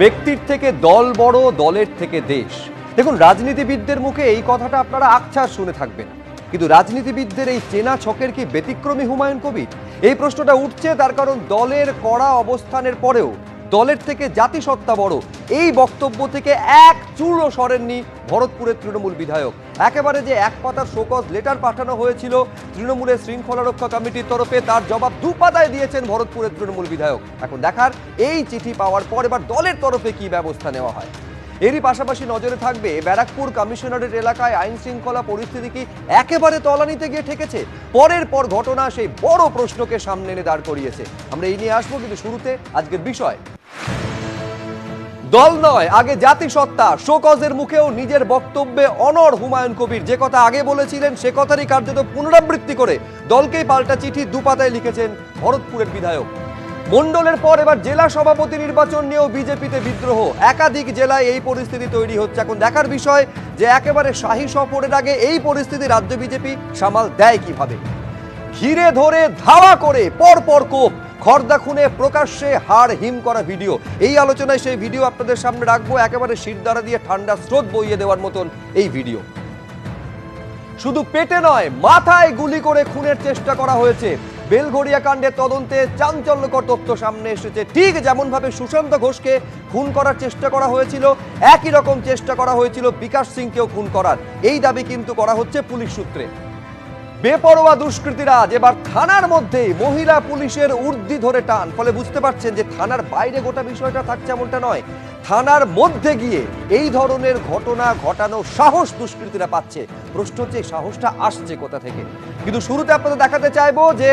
ব্যক্তির থেকে দল বড়, দলের থেকে দেশ। দেখুন, রাজনীতিবিদদের মুখে এই কথাটা আপনারা আকছার শুনে থাকবেন। কিন্তু রাজনীতিবিদদের এই চেনা ছকের কি ব্যতিক্রমী হুমায়ুন কবির? এই প্রশ্নটা উঠছে, তার কারণ দলের কড়া অবস্থানের পরেও দলের থেকে জাতিসত্তা বড়। এই বক্তব্য থেকে এক চূড়ো সরেননি ভরতপুরের তৃণমূল বিধায়ক। একেবারে যে এক পাতার শোকজ লেটার পাঠানো হয়েছিল, তৃণমূলের শৃঙ্খলা রক্ষা কমিটির তরফে তার জবাব দু পাতায় দিয়েছেন ভরতপুরের তৃণমূল বিধায়ক। এখন দেখার এই চিঠি পাওয়ার পর এবার দলের তরফে কি ব্যবস্থা নেওয়া হয়। এরই পাশাপাশি নজরে থাকবে ব্যারাকপুর কমিশনারের এলাকায় আইন শৃঙ্খলা পরিস্থিতি কি একেবারে তলানিতে গিয়ে ঠেকেছে? পরের পর ঘটনা সেই বড় প্রশ্নকে সামনে এনে দাঁড় করিয়েছে। আমরা এই নিয়ে আসব কিন্তু শুরুতে আজকের বিষয়। দল নয়, আগে জাতিসত্তা। শোকজের মুখেও নিজের বক্তব্যে অনর হুমায়ুন কবির। যে কথা আগে বলেছিলেন, সে কথারই কার্যত পুনরাবৃত্তি করে দলকেই পাল্টা চিঠি দুপাতায় লিখেছেন ভরতপুরের বিধায়ক। মন্ডলের পর এবার জেলা সভাপতি নির্বাচন নিয়েও বিজেপিতে বিদ্রোহ। একাধিক জেলায় এই পরিস্থিতি তৈরি হচ্ছে। এখন দেখার বিষয় যে একেবারে শাহী সফরের আগে এই পরিস্থিতি রাজ্য বিজেপি সামাল দেয় কীভাবে? ঘিরে ধরে ধাওয়া করে পর পর কোপ। খর্দা খুনে প্রকাশ্যে হাড় হিম করা ভিডিও। এই আলোচনায় সেই ভিডিও আপনাদের সামনে রাখব, একেবারে শিরদাঁড়া দিয়ে ঠান্ডা স্রোত বইয়ে দেওয়ার মতন এই ভিডিও। শুধু পেটে নয়, মাথায় গুলি করে খুনের চেষ্টা করা হয়েছে। বেলঘড়িয়া কাণ্ডের তদন্তে চাঞ্চল্যকর তথ্য সামনে এসেছে। ঠিক যেমনভাবে সুশান্ত ঘোষকে খুন করার চেষ্টা করা হয়েছিল, একই রকম চেষ্টা করা হয়েছিল বিকাশ সিংকেও খুন করার। এই দাবি কিন্তু করা হচ্ছে পুলিশ সূত্রে। বেপরোয়া দুষ্কৃতীরা এবার থানার মধ্যে মহিলা পুলিশের উর্দি ধরে টান, ফলে বুঝতে পারছেন যে থানার বাইরে গোটা বিষয়টা থাকছে এমনটা নয়। থানার মধ্যে গিয়ে এই ধরনের ঘটনা ঘটানো সাহস দুষ্কৃতীরা পাচ্ছে। প্রশ্ন হচ্ছে সাহসটা আসছে কোথা থেকে? কিন্তু শুরুতে আপনাদের দেখাতে চাইব যে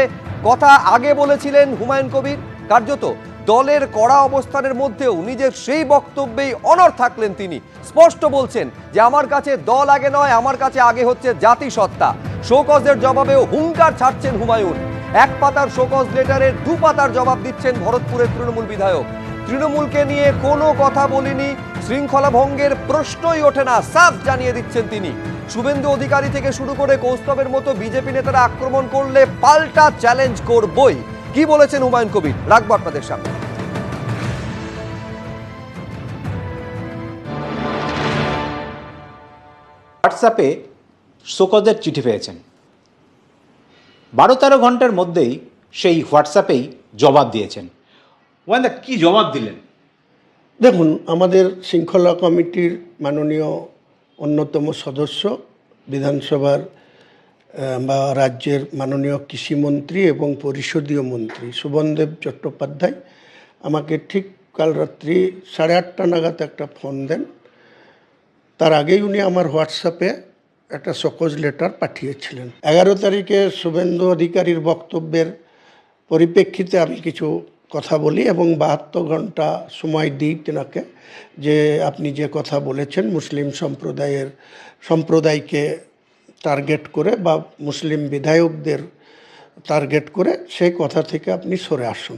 কথা আগে বলেছিলেন হুমায়ুন কবির। কার্যত দলের কড়া অবস্থানের মধ্যেও নিজের সেই বক্তব্যেই অনর থাকলেন তিনি। স্পষ্ট বলছেন যে, আমার কাছে দল আগে নয়, আমার কাছে আগে হচ্ছে জাতিসত্তা। শোকজের জবাবেও হুঙ্কার ছাড়ছেন হুমায়ুন। এক পাতার শোকজ লেটারের দু পাতার জবাব দিচ্ছেন ভরতপুরের তৃণমূল বিধায়ক। তৃণমূলকে নিয়ে কোনো কথা বলিনি শৃঙ্খলা ভঙ্গের প্রশ্নই ওঠে না, সাফ জানিয়ে দিচ্ছেন তিনি। শুভেন্দু অধিকারী থেকে শুরু করে কৌস্তবের মতো বিজেপি নেতারা আক্রমণ করলে পাল্টা চ্যালেঞ্জ করবই। কি বলেছেন হুমায়ুন কবির? রাখব আপনাদের সামনে। হোয়াটসঅ্যাপে শোকজের চিঠি পেয়েছেন। বারো তেরো ঘণ্টার মধ্যেই সেই হোয়াটসঅ্যাপেই জবাব দিয়েছেন। ওয়ান্দা কি জবাব দিলেন? দেখুন আমাদের শৃঙ্খলা কমিটির মাননীয় অন্যতম সদস্য বিধানসভার বা রাজ্যের মাননীয় কৃষিমন্ত্রী এবং পরিষদীয় মন্ত্রী সুবনদেব চট্টোপাধ্যায় আমাকে ঠিক কাল রাত্রি সাড়ে আটটা নাগাদ একটা ফোন দেন। তার আগেই উনি আমার হোয়াটসঅ্যাপে একটা সকোজ লেটার পাঠিয়েছিলেন। এগারো তারিখে শুভেন্দু অধিকারীর বক্তব্যের পরিপ্রেক্ষিতে আমি কিছু কথা বলি এবং বাহাত্তর ঘণ্টা সময় দিই তেনাকে যে আপনি যে কথা বলেছেন মুসলিম সম্প্রদায়ের, সম্প্রদায়কে টার্গেট করে বা মুসলিম বিধায়কদের টার্গেট করে সেই কথা থেকে আপনি সরে আসুন।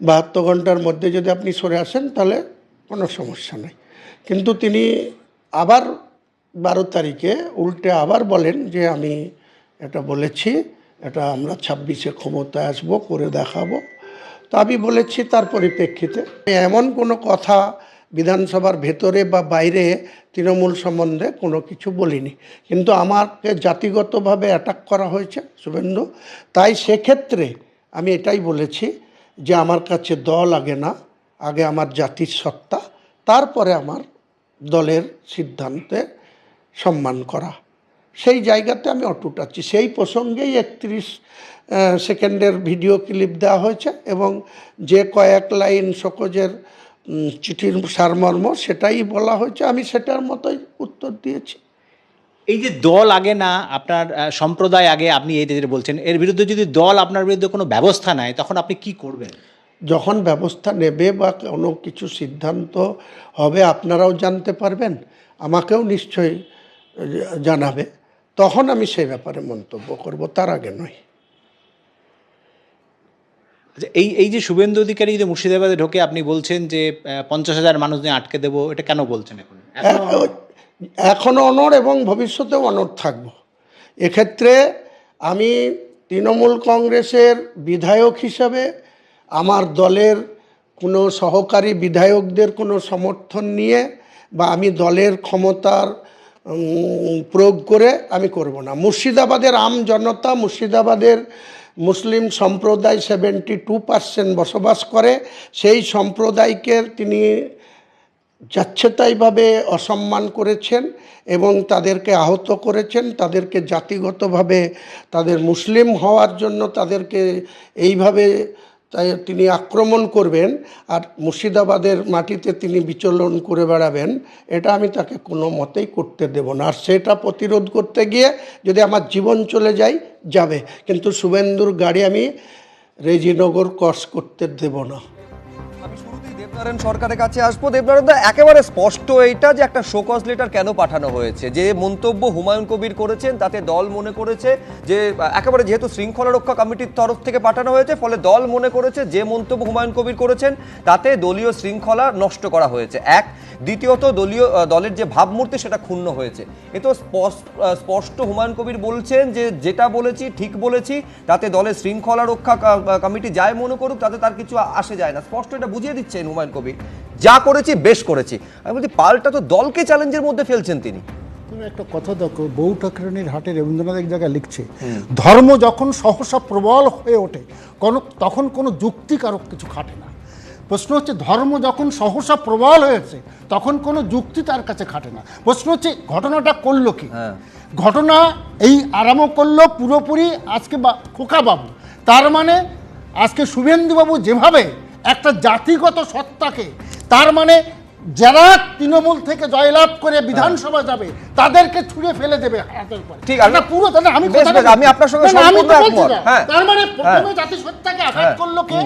বাহাত্তর ঘণ্টার মধ্যে যদি আপনি সরে আসেন তাহলে কোনো সমস্যা নেই। কিন্তু তিনি আবার বারো তারিখে উল্টে আবার বলেন যে আমি এটা বলেছি, এটা আমরা ছাব্বিশে ক্ষমতায় আসব, করে দেখাবো। তো আমি বলেছি তার পরিপ্রেক্ষিতে। এমন কোনো কথা বিধানসভার ভেতরে বা বাইরে তৃণমূল সম্বন্ধে কোনো কিছু বলিনি। কিন্তু আমাকে জাতিগতভাবে অ্যাটাক করা হয়েছে, শুভেন্দু। তাই সেক্ষেত্রে আমি এটাই বলেছি যে আমার কাছে দল আগে না, আগে আমার জাতির সত্তা, তারপরে আমার দলের সিদ্ধান্তে সম্মান করা। সেই জায়গাতে আমি অটুট আছি। সেই প্রসঙ্গেই একত্রিশ সেকেন্ডের ভিডিও ক্লিপ দেওয়া হয়েছে এবং যে কয়েক লাইন সকজের চিঠির সারমর্ম সেটাই বলা হয়েছে। আমি সেটার মতোই উত্তর দিয়েছি। এই যে দল আগে না আপনার সম্প্রদায় আগে আপনি এই যে বলছেন এর বিরুদ্ধে যদি দল আপনার বিরুদ্ধে কোনো ব্যবস্থা নেয় তখন আপনি কি করবেন? যখন ব্যবস্থা নেবে বা কোনো কিছু সিদ্ধান্ত হবে আপনারাও জানতে পারবেন। আমাকেও নিশ্চয়ই জানাবে তখন আমি সেই ব্যাপারে মন্তব্য করব তার আগে নয় আচ্ছা এই এই যে শুভেন্দু অধিকারী যদি মুর্শিদাবাদে ঢোকে আপনি বলছেন যে পঞ্চাশ হাজার মানুষ নিয়ে আটকে দেবো এটা কেন বলছেন এখন? এখনো- এখনও অনড় এবং ভবিষ্যতেও অনড় থাকব। এক্ষেত্রে আমি তৃণমূল কংগ্রেসের বিধায়ক হিসাবে আমার দলের কোনো সহকারী বিধায়কদের কোনো সমর্থন নিয়ে বা আমি দলের ক্ষমতার প্রয়োগ করে আমি করব না। মুর্শিদাবাদের আম জনতা, মুর্শিদাবাদের মুসলিম সম্প্রদায় সেভেন্টি টু পার্সেন্ট বসবাস করে। সেই সম্প্রদায়কে তিনি যাচ্ছেতাইভাবে অসম্মান করেছেন এবং তাদেরকে আহত করেছেন। তাদেরকে জাতিগতভাবে, তাদের মুসলিম হওয়ার জন্য তাদেরকে এইভাবে তাই তিনি আক্রমণ করবেন আর মুর্শিদাবাদের মাটিতে তিনি বিচলন করে বেড়াবেন, এটা আমি তাকে কোনো মতেই করতে দেব না। আর সেটা প্রতিরোধ করতে গিয়ে যদি আমার জীবন চলে যায়, যাবে। কিন্তু শুভেন্দুর গাড়ি আমি রেজিনগর ক্রস করতে দেব না। দেবনারায়ণ সরকারের কাছে আসব। দেবনারায়ণ দা, একেবারে স্পষ্ট এইটা যে একটা শোকজ লেটার কেন পাঠানো হয়েছে? যে মন্তব্য হুমায়ুন কবির করেছেন, তাতে দল মনে করেছে যে, একেবারে যেহেতু শৃঙ্খলা রক্ষা কমিটির তরফ থেকে পাঠানো হয়েছে, ফলে দল মনে করেছে যে মন্তব্য হুমায়ুন কবির করেছেন, তাতে দলীয় শৃঙ্খলা নষ্ট করা হয়েছে। এক, দ্বিতীয়ত দলীয় দলের যে ভাবমূর্তি, সেটা ক্ষুণ্ণ হয়েছে। এ তো স্পষ্ট হুমায়ুন কবির বলছেন যে, যেটা বলেছি, ঠিক বলেছি, তাতে দলের শৃঙ্খলা রক্ষা কমিটি যাই মনে করুক, তাতে তার কিছু আসে যায় না। স্পষ্ট এটা বুঝিয়ে দিচ্ছেন হুমায়ুন কবির যা করেছি বেশ করেছি। আমি বলছি পাল্টা তো দলকে চ্যালেঞ্জের মধ্যে ফেলছেন তিনি। তুমি একটা কথা দেখো বউ ঠাকুরানির হাটে রবীন্দ্রনাথ এক জায়গায় লিখছে ধর্ম যখন সহসা প্রবল হয়ে ওঠে কোনো তখন কোনো যুক্তিকারক কিছু খাটে না। প্রশ্ন হচ্ছে ধর্ম যখন সহসা প্রবল হয়েছে তখন কোনো যুক্তি তার কাছে খাটে না। প্রশ্ন হচ্ছে ঘটনাটা করল কি? হ্যাঁ। ঘটনা এই আরামও করল পুরোপুরি আজকে বা খোকাবাবু। তার মানে আজকে শুভেন্দুবাবু যেভাবে একটা জাতিগত সত্তাকে তার মানে যারা তৃণমূল থেকে জয়লাভ করে বিধানসভা যাবে তাদেরকে ছুঁড়ে ফেলে দেবে হাতের ঠিক, এটা পুরো তাহলে আমি। আমি আপনার সঙ্গে আমি তো বলছি। হ্যাঁ। তার মানে প্রথমে হ্যাঁ। জাতিসত্তাকে আঘাত হ্যাঁ। করল কে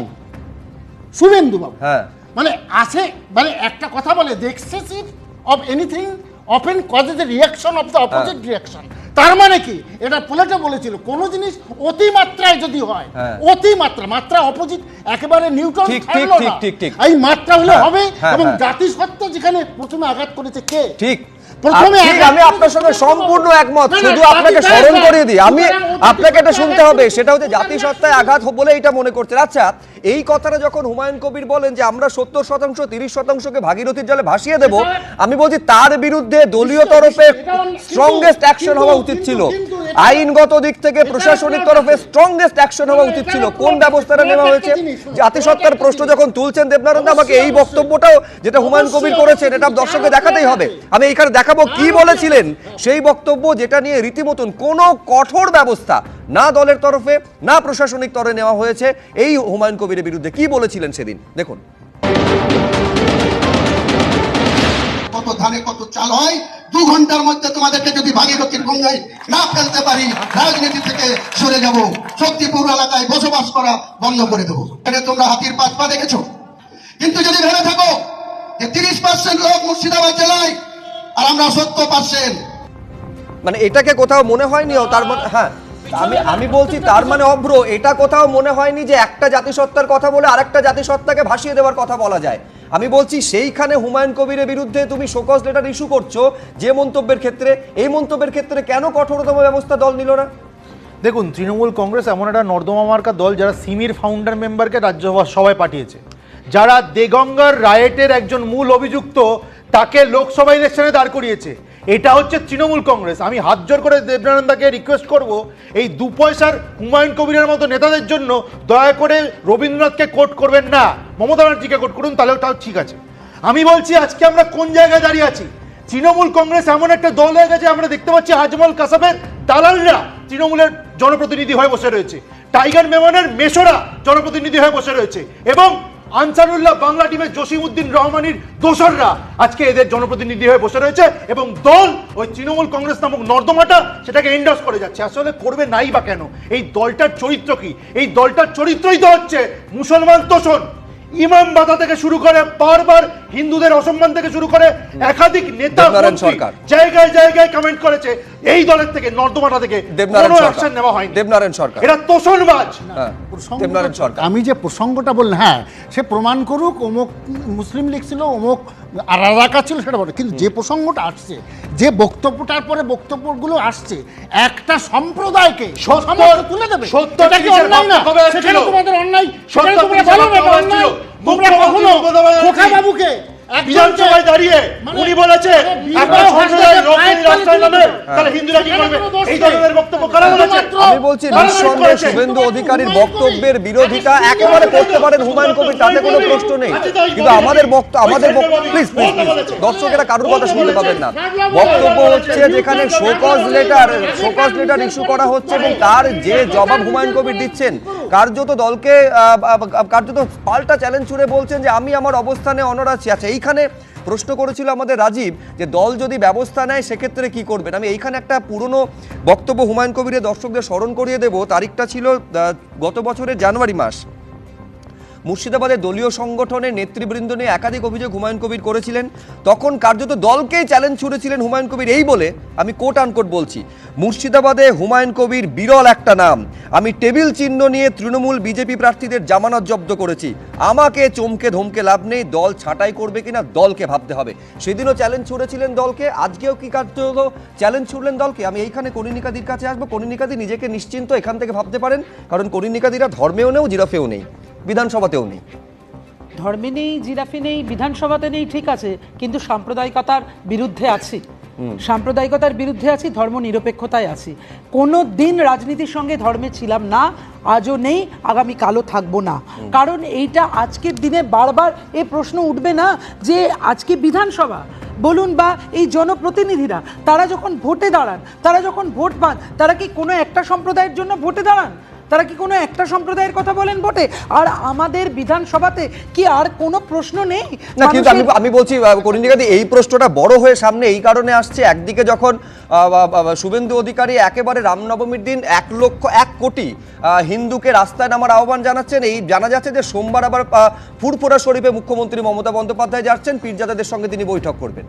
শুভেন্দুবাবু হ্যাঁ মানে আছে মানে একটা কথা বলে excessive of anything often causes a reaction of the opposite reaction তার মানে কি এটা প্লেটে বলেছিল কোন জিনিস অতিমাত্রায় যদি হয় হ্যাঁ। অতিমাত্রা মাত্রা অপোজিট একেবারে নিউট্রাল ঠিক, ঠিক, থাকল ঠিক, না ঠিক, ঠিক। এই মাত্রা হলে হ্যাঁ, হবে হ্যাঁ, এবং হ্যাঁ। জাতিসত্তা যেখানে প্রথমে আঘাত করেছে কে ঠিক প্রথমে আমি আপনার সঙ্গে সম্পূর্ণ একমত শুধু আপনাকে স্মরণ করিয়ে দিই আমি আপনাকে এটা শুনতে হবে সেটা হচ্ছে। জাতিসত্তায় আঘাত বলে এটা মনে করছেন আচ্ছা এই কথাটা যখন হুমায়ুন কবির বলেন যে আমরা সত্তর শতাংশ, তিরিশ শতাংশকে ভাগীরথীর জলে ভাসিয়ে দেব, আমি বলছি তার বিরুদ্ধে দলীয় তরফে স্ট্রংগেস্ট অ্যাকশন হওয়া উচিত ছিল। আইনগত দিক থেকে প্রশাসনিক তরফে স্ট্রংগেস্ট অ্যাকশন হওয়া উচিত ছিল। কোন ব্যবস্থাটা নেওয়া হয়েছে? জাতিসত্তার প্রশ্ন যখন তুলছেন দেবনারায়ণ আমাকে এই বক্তব্যটাও যেটা হুমায়ুন কবির করেছেন, এটা দর্শককে দেখাতেই হবে। আমি এইখানে দেখাবো কি বলেছিলেন সেই বক্তব্য যেটা নিয়ে রীতিমতন কোনো কঠোর ব্যবস্থা না দলের তরফে, না প্রশাসনিক তরে নেওয়া হয়েছে। এই হুমায়ুন কবিরের বিরুদ্ধে কি বলেছিলেন সেদিন? দেখুন। কত ধানে কত চাল হয় দু ঘণ্টার মধ্যে তোমাদেরকে যদি ভাগীরথীর গঙ্গায় না ফেলতে পারি রাজনীতি থেকে সরে যাব শক্তিপুর এলাকায় বসবাস করা বন্ধ করে দেবো। এটা তোমরা হাতির পাঁচ পা দেখেছ? কিন্তু যদি ভেবে থাকো যে তিরিশ পার্সেন্ট লোক মুর্শিদাবাদ জেলায় আর আমরা সত্তর পার্সেন্ট। মানে এটাকে কোথাও মনে হয়নি তার হ্যাঁ। আমি আমি বলছি তার মানে অভ্র এটা কোথাও মনে হয়নি যে একটা জাতিসত্তার কথা বলে আরেকটা জাতিসত্তাকে ভাসিয়ে দেওয়ার কথা বলা যায়। আমি বলছি সেইখানে হুমায়ুন কবিরের বিরুদ্ধে তুমি শোকজ লেটার ইস্যু করছ যে মন্তব্যের ক্ষেত্রে এই মন্তব্যের ক্ষেত্রে কেন কঠোরতম ব্যবস্থা দল নিল না? দেখুন তৃণমূল কংগ্রেস এমন একটা নর্দমা মার্কা দল যারা সিমির ফাউন্ডার মেম্বারকে রাজ্যসভা সভায় পাঠিয়েছে। যারা দেগঙ্গার রায়েটের একজন মূল অভিযুক্ত তাকে লোকসভা ইলেকশনে দাঁড় করিয়েছে। এটা হচ্ছে তৃণমূল কংগ্রেস। আমি হাত জোর করে দেবনানন্দাকে রিকোয়েস্ট করব, এই দু পয়সার হুমায়ুন কবিরের মতো নেতাদের জন্য দয়া করে রবীন্দ্রনাথকে কোট করবেন না। মমতা ব্যানার্জিকে কোট করুন, তাহলে তাও ঠিক আছে। আমি বলছি, আজকে আমরা কোন জায়গায় দাঁড়িয়ে আছি? তৃণমূল কংগ্রেস এমন একটা দল হয়ে গেছে, আমরা দেখতে পাচ্ছি আজমল কাসাবের দালালরা তৃণমূলের জনপ্রতিনিধি হয়ে বসে রয়েছে। টাইগার মেমনের মেশোরা জনপ্রতিনিধি হয়ে বসে রয়েছে। এবং আনসারুল্লাহ বাংলা টিমের জসিমউদ্দিন রহমানির দোসররা আজকে এদের জনপ্রতিনিধি হয়ে বসে রয়েছে এবং দল ওই তৃণমূল কংগ্রেস নামক নর্দমাটা সেটাকে এন্ডস করে যাচ্ছে। আসলে করবে নাই বা কেন? এই দলটার চরিত্র কি? এই দলটার চরিত্রই তো হচ্ছে মুসলমান তোষণ। ইমাম বাধা থেকে শুরু করে বারবার হিন্দুদের অসম্মান থেকে শুরু করে একাধিক নেতা সরকার। জায়গায় জায়গায় কমেন্ট করেছে। এই দলের থেকে নর্দমাটা থেকে কোনো। অ্যাকশন নেওয়া হয়নি। দেবনারায়ণ সরকার। এরা তোষণবাজ। হ্যাঁ দেবনারায়ণ সরকার। আমি যে প্রসঙ্গটা বললাম হ্যাঁ সে প্রমাণ করুক অমুক মুসলিম লীগ ছিল অমুক আর রাখা ছিল সেটা বলে। কিন্তু যে প্রসঙ্গটা আসছে যে বক্তব্যটার পরে বক্তব্যগুলো আসছে একটা সম্প্রদায়কে তুলে দেবে। সত্যটা কি অন্যায় না? সেখানে তোমাদের অন্যায় সেখানে তোমরা বলো না এটা অন্যায়। তোমরা কখনো খোকা বাবুকে বিধানসভায় দাঁড়িয়ে মানে- উনি বলেছে আপনারা তলে রাস্তায় নামে তাহলে হিন্দুরা কি করবে? এই ধরনের আমি বলছি নিঃসন্দেহে শুভেন্দু অধিকারীর বক্তব্যের বিরোধিতা একেবারে করতে পারেন হুমায়ুন কবির তাতে কোনো প্রশ্ন নেই। কিন্তু আমাদের বক্তব্য আমাদের প্লিজ প্লিজ দর্শকেরা কারোর কথা শুনতে পাবেন না। বক্তব্য হচ্ছে যেখানে show cause letter show cause letter issue করা হচ্ছে এবং তার যে জবাব হুমায়ুন কবির দিচ্ছেন কার্যত দলকে কার্যত পাল্টা চ্যালেঞ্জ ছুড়ে বলছেন যে আমি আমার অবস্থানে অনর আছি। আচ্ছা এইখানে প্রশ্ন করেছিল আমাদের রাজীব যে দল যদি ব্যবস্থা নেয়, সেক্ষেত্রে কি করবেন? আমি এইখানে একটা পুরনো বক্তব্য হুমায়ুন কবিরের দর্শকদের স্মরণ করিয়ে দেব। তারিখটা ছিল গত বছরের জানুয়ারি মাস। মুর্শিদাবাদের দলীয় সংগঠনের নেতৃবৃন্দ নিয়ে একাধিক অভিযোগ হুমায়ুন কবির করেছিলেন। তখন কার্যত দলকেই চ্যালেঞ্জ ছুড়েছিলেন হুমায়ুন কবির। এই বলে আমি কোট আনকোট বলছি, মুর্শিদাবাদে হুমায়ুন কবির বিরল একটা নাম। আমি টেবিল চিহ্ন নিয়ে তৃণমূল বিজেপি প্রার্থীদের জামানত জব্দ করেছি। আমাকে চমকে ধমকে লাভ নেই, দল ছাঁটাই করবে কিনা দলকে ভাবতে হবে। সেদিনও চ্যালেঞ্জ ছুড়েছিলেন দলকে, আজকেও কি কার্যত চ্যালেঞ্জ ছুড়লেন দলকে? আমি এইখানে কনিনিকাদির কাছে আসব। কনিনিকাদি নিজেকে নিশ্চিন্ত এখান থেকে ভাবতে পারেন, কারণ কনিনিকাদিরা ধর্মেও নেও জিরাফেও নেই। বিধানসভাতেও নেই। ধর্মে নেই জিরাফি নেই বিধানসভাতে নেই ঠিক আছে কিন্তু সাম্প্রদায়িকতার বিরুদ্ধে আছি। সাম্প্রদায়িকতার বিরুদ্ধে আছি ধর্ম নিরপেক্ষতায় আছি। কোনো দিন রাজনীতির সঙ্গে ধর্মে ছিলাম না আজও নেই আগামী কালও থাকব না। কারণ এইটা আজকের দিনে বারবার এ প্রশ্ন উঠবে না যে আজকে বিধানসভা বলুন বা এই জনপ্রতিনিধিরা তারা যখন ভোটে দাঁড়ান তারা যখন ভোট পান তারা কি কোনো একটা সম্প্রদায়ের জন্য ভোটে দাঁড়ান? তারা কি কোনো একটা সম্প্রদায়ের কথা বলেন বটে? আর আমাদের বিধানসভাতে কি আর কোনো প্রশ্ন নেই? না কিন্তু আমি আমি বলছি করিন্দিকাদি এই প্রশ্নটা বড় হয়ে সামনে এই কারণে আসছে। একদিকে যখন শুভেন্দু অধিকারী একেবারে রামনবমীর দিন এক লক্ষ এক কোটি আহ, হিন্দুকে রাস্তায় নামার আহ্বান জানাচ্ছেন এই জানা যাচ্ছে যে সোমবার আবার ফুরফুরা শরীফে মুখ্যমন্ত্রী মমতা বন্দ্যোপাধ্যায় যাচ্ছেন পীরজাদাদের সঙ্গে তিনি বৈঠক করবেন।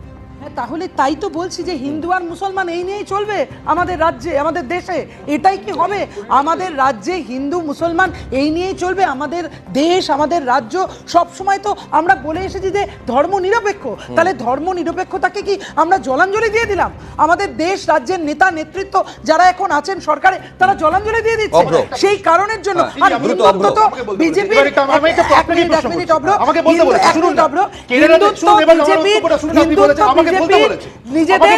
তাহলে তাই তো বলছি যে হিন্দু আর মুসলমান এই নিয়েই চলবে আমাদের রাজ্যে আমাদের দেশে। এটাই কি হবে? আমাদের রাজ্যে হিন্দু মুসলমান এই নিয়েই চলবে আমাদের দেশ আমাদের রাজ্য। সব সময় তো আমরা বলে এসেছি যে ধর্ম নিরপেক্ষ। তাহলে ধর্ম নিরপেক্ষতাকে কি আমরা জলাঞ্জলি দিয়ে দিলাম? আমাদের দেশ রাজ্যের নেতা নেতৃত্ব যারা এখন আছেন সরকারে তারা জলাঞ্জলি দিয়ে দিচ্ছে। সেই কারণের জন্য। হ্যাঁ, আর হিন্দুত্ব তো। বিজেপি এক মিনিট এক মিনিট অভ্র। আমাকে বলতে বলেছে, শুনুন অভ্র। হিন্দুত্ব বিজেপি হিন্দুত্ব বিজেপি নিজেদের।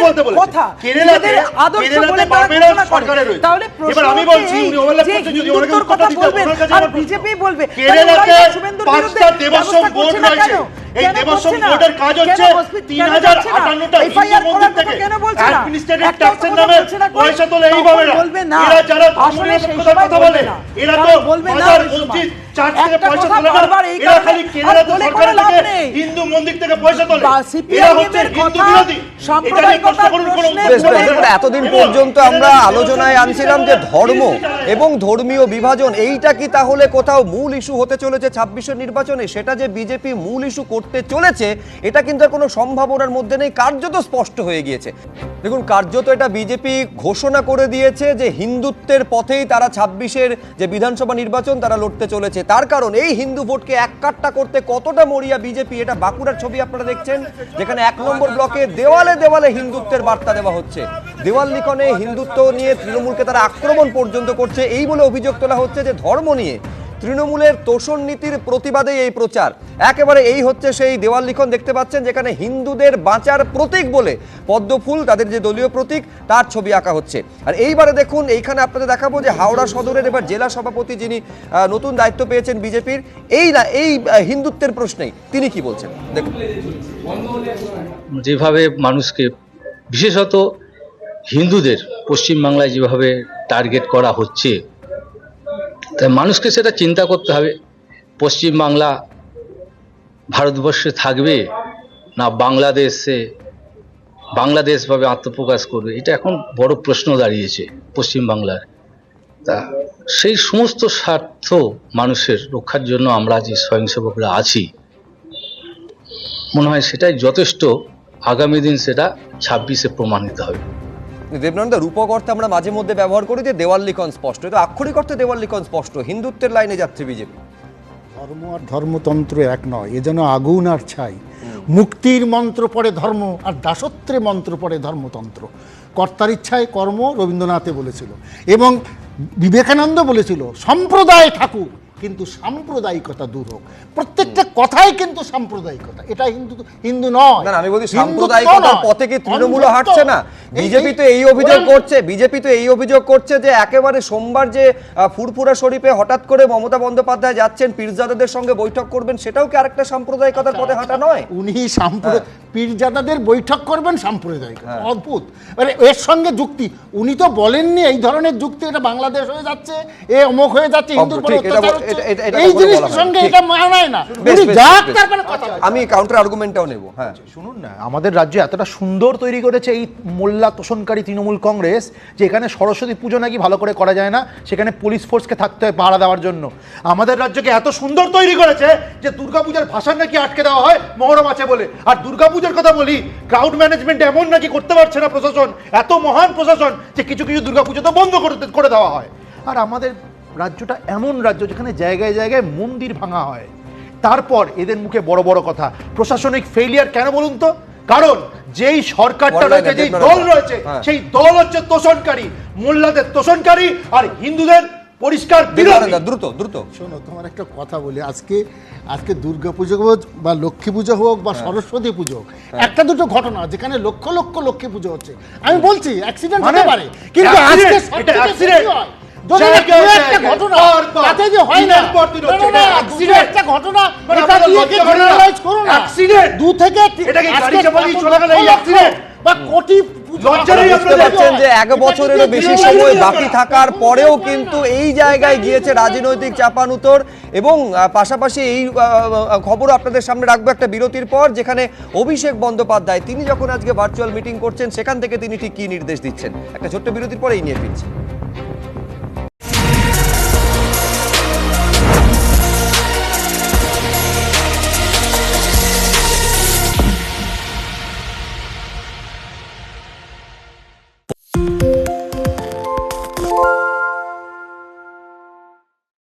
কথা নিজেদের আদর্শ বলে তারা করে। তাহলে প্রশ্ন এবার আমি বলছি, উনি যে করছেন, যদি ওনাকে কথা বলবেন আর বিজেপি বলবে কেরালাতে পাঁচটা দেবস্বম বোর্ড রয়েছে। এই দেবস্বম বোর্ডের কাজ হচ্ছে হসপিটাল- তিন কেন হাজার করছে না? আটান্নটা FIR হিন্দু করার থেকে কেন বলছে না? administrative একটাও tax এর কথা নামে? পয়সা তোলে এইভাবে না। এরা যারা ধর্মনিরপেক্ষতার কথা বলে, এরা তো বলবে না থেকে পয়সা তোলে এরা খালি সরকারের থেকে হিন্দু মন্দির থেকে পয়সা তোলে। এরা হচ্ছে হিন্দু বিরোধী। এতদিন পর্যন্ত আমরা আলোচনায় আনছিলাম যে ধর্ম এবং ধর্মীয় বিভাজন এইটা কি তাহলে কোথাও মূল ইস্যু হতে চলেছে ছাব্বিশের নির্বাচনে? সেটা যে বিজেপি মূল ইস্যু করতে চলেছে এটা কিন্তু কোনো সম্ভাবনার মধ্যে নেই। কার্যত স্পষ্ট হয়ে গিয়েছে। দেখুন কার্যত এটা বিজেপি ঘোষণা করে দিয়েছে যে হিন্দুত্বের পথেই তারা ছাব্বিশের যে বিধানসভা নির্বাচন তারা লড়তে চলেছে। তার কারণ এই হিন্দু ভোটকে এক কাট্টা করতে কতটা মরিয়া বিজেপি, এটা বাঁকুড়ার ছবি আপনারা দেখছেন, যেখানে এক নম্বর ব্লকে দেওয়ালে দেওয়ালে হিন্দুত্বের বার্তা দেওয়া হচ্ছে। দেওয়াল লিখনে হিন্দুত্ব নিয়ে তৃণমূলকে তারা আক্রমণ পর্যন্ত করছে, এই বলে অভিযোগ তোলা হচ্ছে যে ধর্ম নিয়ে তৃণমূলের তোষণ নীতির প্রতিবাদে এই প্রচার। একেবারে এই হচ্ছে সেই দেওয়াল লিখন দেখতে পাচ্ছেন, যেখানে হিন্দুদের বাঁচার প্রতীক বলে পদ্মফুল, তাদের যে দলীয় প্রতীক, তার ছবি আঁকা হচ্ছে। আর এইবারে দেখুন, এইখানে আপনাদের দেখাবো যে হাওড়া সদরের এবার জেলা সভাপতি যিনি নতুন দায়িত্ব পেয়েছেন বিজেপির, এই না, এই হিন্দুত্বের প্রশ্নেই। তিনি কি বলছেন? দেখুন। যেভাবে মানুষকে, বিশেষত হিন্দুদের পশ্চিমবাংলায় যেভাবে টার্গেট করা হচ্ছে তাই মানুষকে সেটা চিন্তা করতে হবে। পশ্চিমবাংলা ভারতবর্ষে থাকবে না বাংলাদেশে বাংলাদেশভাবে আত্মপ্রকাশ করবে? এটা এখন বড় প্রশ্ন দাঁড়িয়েছে পশ্চিমবাংলার তা সেই সমস্ত স্বার্থ মানুষের রক্ষার জন্য আমরা যে স্বয়ংসেবকরা আছি, মনে হয় সেটাই যথেষ্ট। আগামী দিন সেটা ছাব্বিশে প্রমাণিত হবে। দেবনন্দা রূপক অর্থে আমরা মাঝে মধ্যে ব্যবহার করি যে দেওয়াল লিখন স্পষ্ট। এটা আক্ষরিক অর্থে দেওয়াল লিখন স্পষ্ট হিন্দুত্বের লাইনে যাচ্ছে বিজেপি। ধর্ম আর ধর্মতন্ত্র এক নয় এ যেন আগুন আর ছাই। মুক্তির মন্ত্র পড়ে ধর্ম আর দাসত্বে মন্ত্র পড়ে ধর্মতন্ত্র। কর্তার ইচ্ছায় কর্ম রবীন্দ্রনাথে বলেছিল এবং বিবেকানন্দ বলেছিল সম্প্রদায় থাকুক কিন্তু সাম্প্রদায়িকতা দূর হোক। প্রত্যেকটা কথাই কিন্তু সাম্প্রদায়িকতা। এটা হিন্দু হিন্দু নয়। না আমি হিন্দুত্ব সাম্প্রদায়িকতার পথে কি তৃণমূল হাঁটছে না? বিজেপি তো এই অভিযোগ করছে বিজেপি তো এই অভিযোগ করছে যে একেবারে সোমবার যে ফুরফুরা শরীফে হঠাৎ করে মমতা বন্দ্যোপাধ্যায় যাচ্ছেন পীরজাদাদের সঙ্গে বৈঠক করবেন সেটাও কি আরেকটা সাম্প্রদায়িকতার পথে হাঁটা নয়? উনি সাম্প্রদায় পীরজাদাদের বৈঠক করবেন সাম্প্রদায়িক। অদ্ভুত। মানে এর সঙ্গে যুক্তি। উনি তো বলেননি এই ধরনের যুক্তি এটা বাংলাদেশ হয়ে যাচ্ছে এ অমুক হয়ে যাচ্ছে হিন্দুর উপর অত্যাচার হচ্ছে। এটা- এটা- এটা এই জিনিসের সঙ্গে এটা মানায় না। উনি যাক তারপরে কথা আমি কাউন্টার আর্গুমেন্টটাও নেব হ্যাঁ। শুনুন না আমাদের রাজ্যে এতটা সুন্দর তৈরি করেছে এই মোল্লা তোষণকারী তৃণমূল কংগ্রেস যে এখানে সরস্বতী পুজো নাকি ভালো করে করা যায় না সেখানে পুলিশ ফোর্সকে থাকতে হয় পাহারা দেওয়ার জন্য। আমাদের রাজ্যকে এত সুন্দর তৈরি করেছে যে দুর্গাপূজার ভাষণ নাকি আটকে দেওয়া হয় মহরম আছে বলে। আর দুর্গাপূজার কথা বলি ক্রাউড ম্যানেজমেন্ট এমন নাকি করতে পারছে না প্রশাসন এত মহান প্রশাসন যে কিছু কিছু দুর্গাপুজো তো বন্ধ করতে করে দেওয়া হয়। আর আমাদের রাজ্যটা এমন রাজ্য যেখানে জায়গায় জায়গায় মন্দির ভাঙা হয়। তারপর এদের মুখে বড় বড় কথা প্রশাসনিক ফেলিয়ার কেন বলুন তো? কারণ যেই সরকারটা রয়েছে যেই দল রয়েছে হ্যাঁ। সেই দল হচ্ছে তোষণকারী মোল্লাদের তোষণকারী আর হিন্দুদের পরিষ্কার দ্রুত দ্রুত শোনো তোমার একটা কথা বলি। আজকে আজকে দুর্গা পুজো হোক বা লক্ষ্মী পুজো হোক বা হ্যাঁ। সরস্বতী পুজো একটা দুটো ঘটনা যেখানে লক্ষ লক্ষ লক্ষ্মী পুজো হচ্ছে। আমি বলছি অ্যাক্সিডেন্ট মানে হতে পারে কিন্তু আজকে হয়। হয় মানে। দু থেকে? বা কোটি বুঝতে পারছেন যে এক বছরেরও বেশি সময়? বাকি থাকার পরেও কিন্তু এই জায়গায় গিয়েছে রাজনৈতিক চাপানুতর এবং পাশাপাশি এই আপনাদের সামনে রাখব একটা বিরতির পর যেখানে অভিষেক বন্দ্যোপাধ্যায়। তিনি যখন আজকে ভার্চুয়াল মিটিং করছেন সেখান থেকে তিনি ঠিক কি নির্দেশ দিচ্ছেন? একটা ছোট্ট বিরতির পর এই নিয়ে ফিরছি।